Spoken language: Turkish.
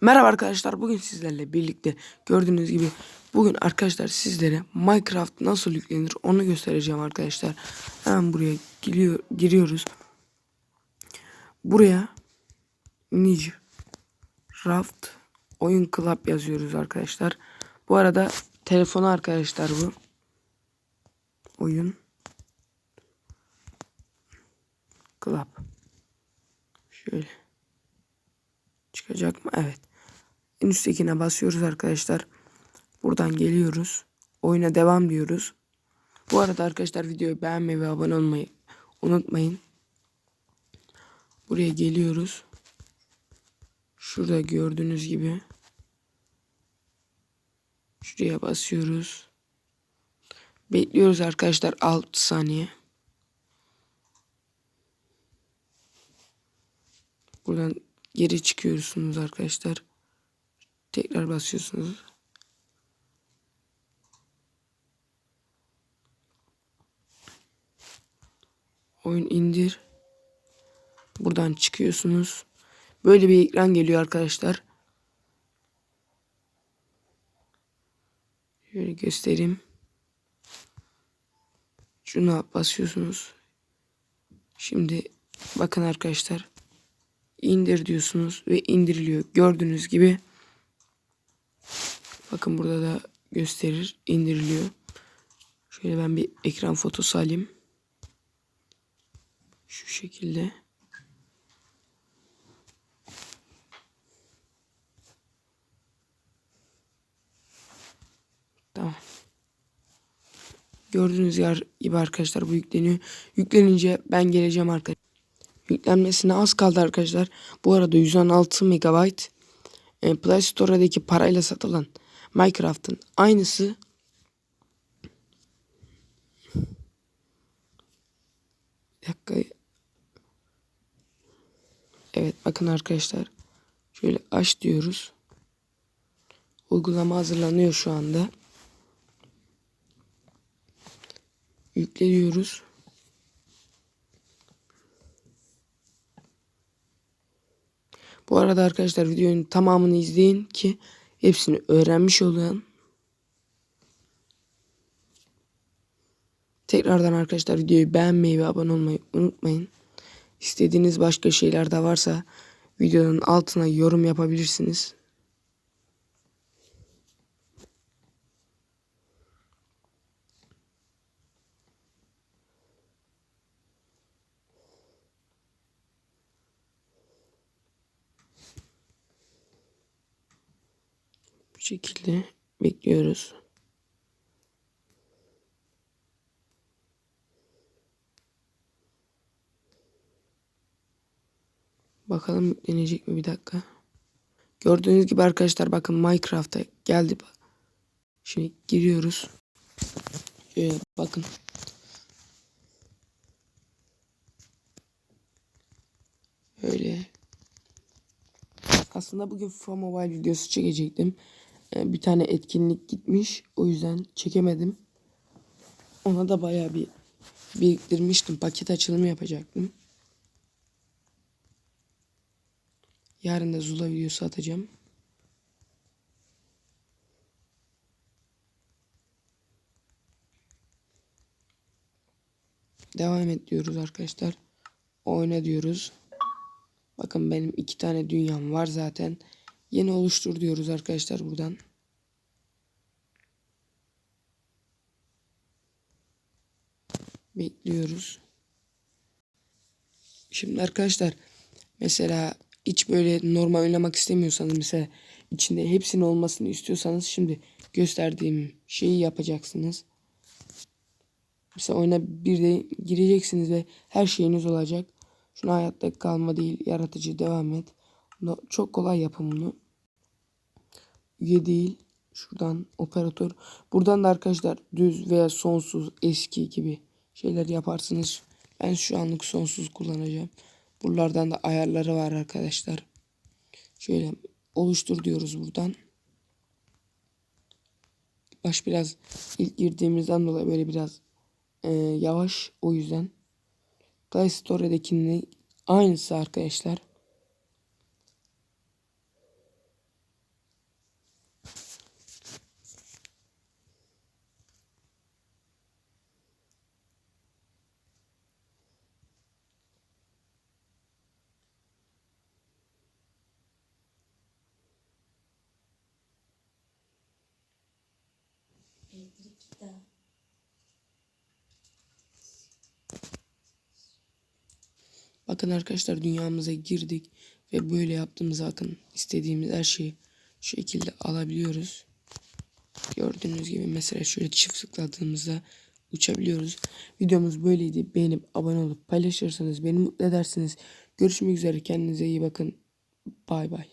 Merhaba arkadaşlar bugün sizlerle birlikte gördüğünüz gibi bugün arkadaşlar sizlere Minecraft nasıl yüklenir onu göstereceğim arkadaşlar. Hemen buraya giriyor, giriyoruz. Buraya Nice Raft Oyun Club yazıyoruz arkadaşlar. Bu arada telefonu arkadaşlar bu. Oyun Club. Şöyle. Çıkacak mı? Evet. En üsttekine basıyoruz arkadaşlar. Buradan geliyoruz. Oyuna devam diyoruz. Bu arada arkadaşlar videoyu beğenmeyi ve abone olmayı unutmayın. Buraya geliyoruz. Şurada gördüğünüz gibi. Şuraya basıyoruz. Bekliyoruz arkadaşlar 6 saniye. Buradan geri çıkıyorsunuz arkadaşlar. Tekrar basıyorsunuz. Oyun indir. Buradan çıkıyorsunuz. Böyle bir ekran geliyor arkadaşlar. Şöyle göstereyim. Şuna basıyorsunuz. Şimdi bakın arkadaşlar. İndir diyorsunuz ve indiriliyor. Gördüğünüz gibi bakın burada da gösterir indiriliyor. Şöyle ben bir ekran fotosu alayım. Şu şekilde. Tamam. Gördüğünüz yer gibi arkadaşlar bu yükleniyor. Yüklenince ben geleceğim arkadaşlar. Yüklenmesine az kaldı arkadaşlar. Bu arada 116 MB e, Play Store'daki parayla satılan Minecraft'ın aynısı. Evet bakın arkadaşlar. Şöyle aç diyoruz. Uygulama hazırlanıyor şu anda. Yükleniyoruz. Bu arada arkadaşlar videonun tamamını izleyin ki hepsini öğrenmiş olun. Tekrardan arkadaşlar videoyu beğenmeyi ve abone olmayı unutmayın. İstediğiniz başka şeyler de varsa videonun altına yorum yapabilirsiniz. Şekilde bekliyoruz. Bakalım yüklenecek mi bir dakika. Gördüğünüz gibi arkadaşlar bakın Minecraft'a geldi. Şimdi giriyoruz. Şöyle bakın. Öyle. Aslında bugün FIFA Mobile videosu çekecektim. Ee, bir tane etkinlik gitmiş. O yüzden çekemedim. Ona da bayağı bir biriktirmiştim. Paket açılımı yapacaktım. Yarın da Zula videosu atacağım. Devam et diyoruz arkadaşlar. Oyna diyoruz. Bakın benim iki tane dünyam var zaten. Yeni oluştur diyoruz arkadaşlar buradan. Bekliyoruz. Şimdi arkadaşlar mesela hiç böyle normal oynamak istemiyorsanız mesela içinde hepsinin olmasını istiyorsanız şimdi gösterdiğim şeyi yapacaksınız. Mesela oyuna bir de gireceksiniz ve her şeyiniz olacak. Şuna hayatta kalma değil yaratıcı devam et. Çok kolay yapın bunu. Üye değil. Şuradan operatör. Buradan da arkadaşlar düz veya sonsuz eski gibi şeyler yaparsınız. Ben şu anlık sonsuz kullanacağım. Buralardan da ayarları var arkadaşlar. Şöyle oluştur diyoruz buradan. Baş biraz ilk girdiğimizden dolayı böyle biraz e, yavaş o yüzden. Play Store'dakinin aynısı arkadaşlar. Daha. Bakın arkadaşlar dünyamıza girdik ve böyle yaptığımız bakın istediğimiz her şeyi şu şekilde alabiliyoruz. Gördüğünüz gibi mesela şöyle çift tıkladığımızda uçabiliyoruz. Videomuz böyleydi. Beğenip abone olup paylaşırsanız beni mutlu edersiniz. Görüşmek üzere. Kendinize iyi bakın. Bay bay.